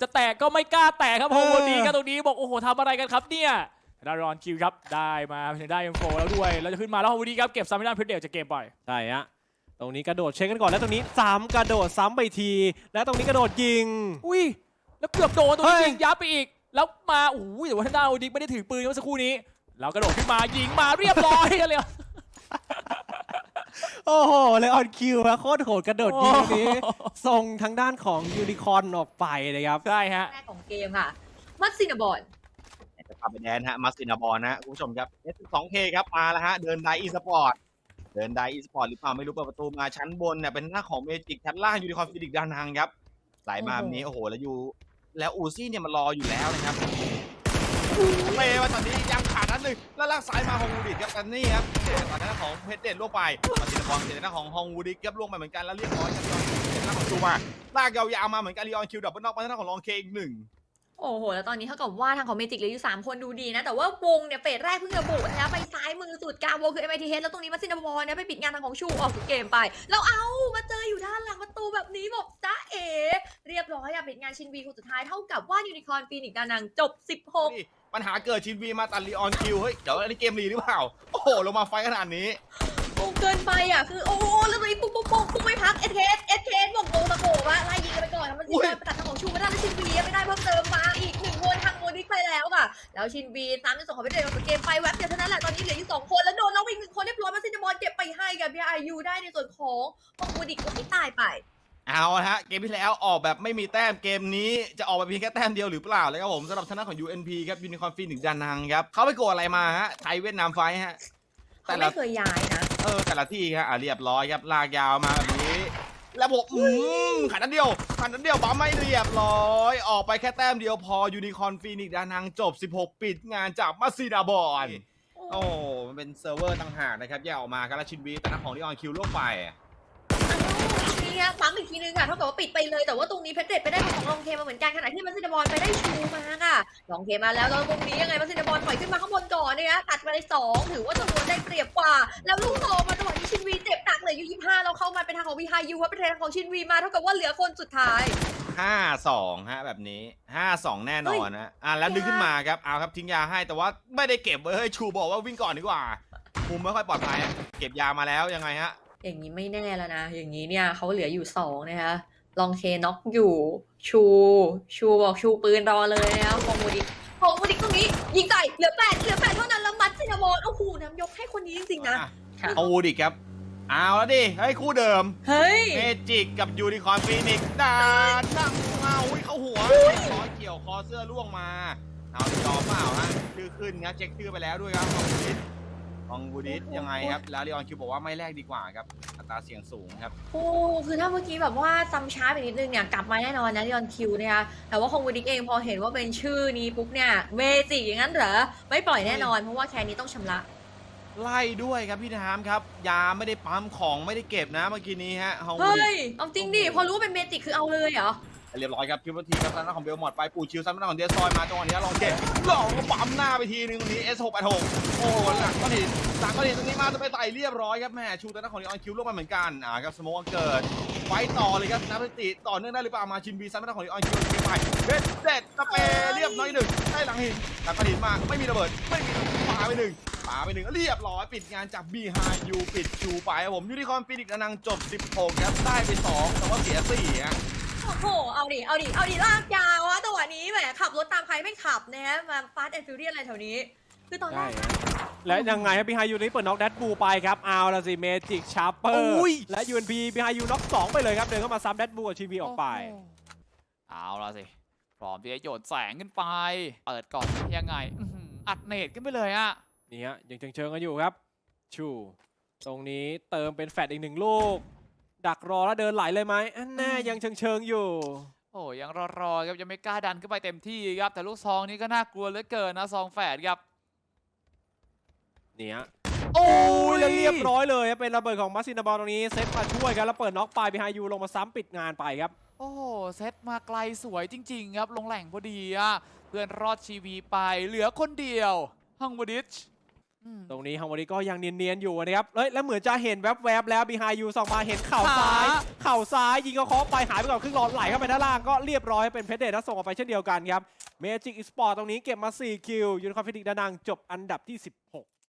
จะแตกก็ไม่กล้าแตกครับเอโอ้อโหดีครับตรงนี้บอกโอ้โหทำอะไรกันครับเนี่ยดารอนคิวครับได้มาได้เอ็มโฟแล้วด้วยแล้วจะขึ้นมาแล้วโอ้โหดีครับเก็บซามินาเพชรเดลจากเกมไปใช่ฮะตรงนี้กระโดดเช็คกันก่อนแล้วตรงนี้ซ้ำกระโดดซ้ำไปที แล้วตรงนี้กระโดดยิง อุ้ยแล้วเกือบโดนตรงนี้เฮ้ยยิงยับไปอีก แล้วมาโอ้ยแต่ว่าทางด้านโอดิกไม่ได้ถือปืนเมื่อสักครู่นี้แล้วกระโดดขึ้นมายิงมาเรียบร้อยกันเลย โอ้โหเลยออนคิวฮะโคตรโหดกระโดดยิงตรงนี้ส่งทางด้านของยูนิคอร์นออกไปนะครับ ใช่ฮะ แรกของเกมค่ะ มัตซินาบอลจะพาไปแดนฮะมาสินาบอลนะฮะคุณผู้ชมครับ S2K ครับมาแล้วฮะ เดินไดอีสปอร์ตเดินไดอีสปอร์ตหรือเปล่าไม่รู้เปิดประตูมาชั้นบนเนี่ยเป็นหน้าของเมจิกชั้นล่างยูนิคอร์นฟินิกดานังครับไหลมาแบบนี้โอ้โหแล้วยูแล้วอูซี่เนี่ยมันรออยู่แล้วนะครับเปมาตอนนี้ยังขาดนัด หนึ่งแล้วลากซ้ายมาฮองวูดิกครับแต่นี่ครับเสียตอนนั้นของเพชรเด่นล่วงไปมาสินาบอลเสียหน้าของฮองวูดิกครับล่วงไปเหมือนกันแล้วเรียบร้อยครับเสียหน้าของจูมาลากยาวๆมาเหมือนกันลีออนคิวดับเบิลน็อกมาหน้าของลองเคอีกหนึ่งโอ้โห แล้วตอนนี้เท่ากับว่าทางของเมจิกเหลืออยู่ 3 คนดูดีนะ แต่ว่าวงเนี่ยเฟสแรกเพิ่งระบุนะคะไปซ้ายมือสุดกลางวงคือ MITH แล้วตรงนี้มัตซินาบอลเนี่ยไปปิดงานทางของชูออกเกมไป แล้วเอามาเจออยู่ด้านหลังประตูแบบนี้บอกจ้าเอ๋เรียบร้อยอะปิดงานชินวีคนสุดท้ายเท่ากับว่ายูนิคอร์นฟีนิกดานังจบ 16 ปัญหาเกิดชินวีมาตัดลีออนคิวเฮ้ยเดี๋ยวอันนี้เกมรีหรือเปล่า โอ้โหลงมาไฟขนาดนี้ โกงเกินไปอะคือโอ้โหแล้วตอนนี้ปุ๊บปุ๊บปุ๊บปุ๊บไม่พักเอสเคสเอสเคสบอกโกงตะโกว่าไล่ยิงกันไปก่อนนะมันอุ้ยิงยไปตัดทางของชูไม่ได้แล้วชินวีไม่ได้เพิ่มเติมมาอีกหนึ่งคนทางโมดิกไปแล้วค่ะแล้วชินวีตามที่ส่งเขาไปเดินกับเกมไปแว็บเดียวเท่านั้นแหละตอนนี้เหลืออยู่สองคนแล้วโดนน้องอีกหนึ่งคนเรียบร้อยมาซินดามอนเก็บไปให้กับพีไอยูได้ในส่วนของของโมดิกคนที่ตายไป เอาละฮะเกมที่แล้วออกแบบไม่มีแต้มเกมนี้จะออกแบบเพียงแค่แต้มเดียวหรือเปล่าเลยครับผมสำหรับชนะของ UNP ครับยูนิคอร์นฟีนิกดานังครับเขาไปโกดอะไรมาฮะไทยเวียดนามไฟท์ฮะแต่เขาละไม่เคยย้ายนะเออแต่ละที่ครับอะเรียบร้อยครับลากยาวมาแบบนี้ แล้วผมอืมขันนัดเดียวขันนัดเดียวบัมไม่เรียบร้อย ออกไปแค่แต้มเดียวพอยูนิคอร์นฟีนิกดานังจบ 16 ปิดงานจากมาซีดาบอลโอ้มันเป็นเซิร์ฟเวอร์ต่างหากนะครับแยกออกมาครับแล้วชินวีแต่นักของที่ออนคิวล่วงไป นี่ฮะปั๊มอีกทีนึงค่ะเท่ากับว่าปิดไปเลยแต่ว่าตรงนี้เพชรเด็ดไปได้ของลองเคมาเหมือนกันขณะที่มัสซินดาบอลไปได้ชูมาค่ะลองเคมาแล้วแล้วตรงนี้ยังไงมัสซินดาบอลปล่อยขึ้นมาข้างบนก่อนนะคะตัดไปได้สองถือว่าจำนวนได้เปรียบกว่า แล้วลูกต่อมาจังหวะนี้ชินวีเจ็บหนักเลยอยู่ยี่ห้าเราเข้ามาเป็นทางของวีไฮยูว่าเป็นทางของชินวีมาเท่ากับว่าเหลือคนสุดท้าย5-2ฮะแบบนี้5-2แน่นอนนะอะแล้วดึงขึ้นมาครับเอาครับทิ้งยาให้แต่ว่าไม่ได้เก็บเว้ยเฮ้ยชูบอกว่าวิ่งก่อนดีกว่ามุมไม่ค่อยปลอดภัยอะเก็บยามาแล้วยังไงฮะ อย่างนี้ไม่แน่แล้วนะ อย่างนี้เนี่ยเขาเหลืออยู่สองนะคะ ลองเคน็อกอยู่ ชู ชูบอกชูปืนรอเลยนะคะของมูดิของมูดิตรงนี้ ยิงใส่เหลือแปดเหลือแปดเท่านั้นแล้วมัดซินาบอลโอ้โหน้ำยกให้คนนี้จริงๆนะอะค่ะเอาวูดิกครับ เอาแล้วดิเฮ้ยคู่เดิม เฮ้ย เมจิกกับยูนิคอร์นฟีนิกซ์ดานนั่งมาอุ้ยเข้าหัวร้อยเกี่ยวคอเสื้อล่วงมา เอายอมเปล่าฮะชื่อขึ้นครับเช็คชื่อไปแล้วด้วยครับของบูดิส ของบูดิสยังไงครับ แล้วลีออนคิวบอกว่าไม่แลกดีกว่าครับ อัตราเสี่ยงสูงครับ โอ้คือถ้าเมื่อกี้แบบว่าจำช้าไปนิดนึงเนี่ยกลับมาแน่นอนนะดิออนคิวนะคะแต่ว่าคงวูดิกเองพอเห็นว่าเป็นชื่อนี้ปุ๊บเนี่ยเมจิอย่างนั้นเหรอ ไม่ปล่อยแน่นอนเพราะว่าแคนนี้ต้องชำระ ไล่ด้วยครับพี่น้ำครับ ยาไม่ได้ปั๊มของไม่ได้เก็บนะเมื่อกี้นี้ฮะฮองเฮ้ดิยเอาจริงดิ พอรู้ว่าเป็นเมจิคือเอาเลยเหรอ เรียบร้อยครับคิวทีครับทางด้านของเบลหมดไปปูชิวซ้ำทางด้านของเดียซอยมาจังหวะนี้ลองเก็บลองก็ปั๊มหน้าไปทีนึงตรงนี้ S686 โอ้หลังก็หินหลังก็หินตรงนี้มาจะไปไต่เรียบร้อยครับแม่ชูทางด้านของลีออนคิวลงมาเหมือนกันอ่าครับสโมกเกิดไฟต่อเลยครับนับสติต่อเนื่องได้หรือเปล่ามาชินบีซ้ำทางด้านของลีออนคิวไปเด็ดเด็ดสเปเรียบน้อยหนึ่งได้หลังหินหลังก็หินมากไม่มีระเบิดไม่มีปาไปหนึ่งปาไปหนึ่งเรียบร้อยปิดงานจากบีไฮยูปิดชูไปผมยูนิคอร์นฟินิกส์นังจบ 16ครับได้ไป2แต่ว่าเสีย4ฮะ โอ้โห เอาดิ เอาดิ เอาดิลากยาวอะจังหวะนี้แหมขับรถตามใครไม่ขับนะฮะ มาฟาสต์แอนด์ฟิวเรียอะไรแถวนี้ คือตอนแรใช่กฮะและยังไงครับพีไฮยูนี่เปิดน็อกแดดบูไปครับเอาละสิเมจิกชาร์เปอร์อุ้ย และยูเอ็นพีพีไฮยูน็อกสองไปเลยครับเดินเข้ามาซ้ำแดดบูกับชีวีออกไปโโหเอาละสิ พร้อมที่จะโยนแสงขึ้นไป เปิดก่อนยังไงอื้อหืออัดเนตขึ้นไปเลยอะนี่ฮะยังเชิงๆกันอยู่ครับ ชู ตรงนี้เติมเป็นแฟดอีกหนึ่งลูก ดักรอแล้วเดินไหลเลยไหมอันแน่ยังเชิงๆอยู่ โอ้ยังรอๆครับยังไม่กล้าดันขึ้นไปเต็มที่ครับ แต่ลูกซองนี้ก็น่ากลัวเหลือเกินนะซองแฝดครับนี่ฮะโอ้โอ้ยแล้วเรียบร้อยเลยครับเป็นระเบิดของมัสซินาบอลตรงนี้เซตมาช่วยกันแล้วเปิดน็อกไปพีไฮยูลงมาซ้ำปิดงานไปครับ โอ้โหเซตมาไกลสวยจริง ๆ ครับ ลงแหล่งพอดีอะเพื่อนรอดชีวีไปเหลือคนเดียวฮังวดิช ตรงนี้ฮัมวอรีก็ยังเนียนๆอยู่นะครับเอ้ยแล้วเหมือนจะเห็นแวบๆแล้วบีไฮยูส่องมาเห็นเข่าซ้าย เข่าซ้ายยิงก็เคาะไปหายไปก่อนครึ่งหลอดไหลเข้าไปด้านล่างก็เรียบร้อยเป็นเพชรเดชแล้วส่งออกไปเช่นเดียวกันครับเมจิกอีสปอร์ตตรงนี้เก็บมา 4 คิวยูนิคอร์ฟินิกดานังจบอันดับที่ 16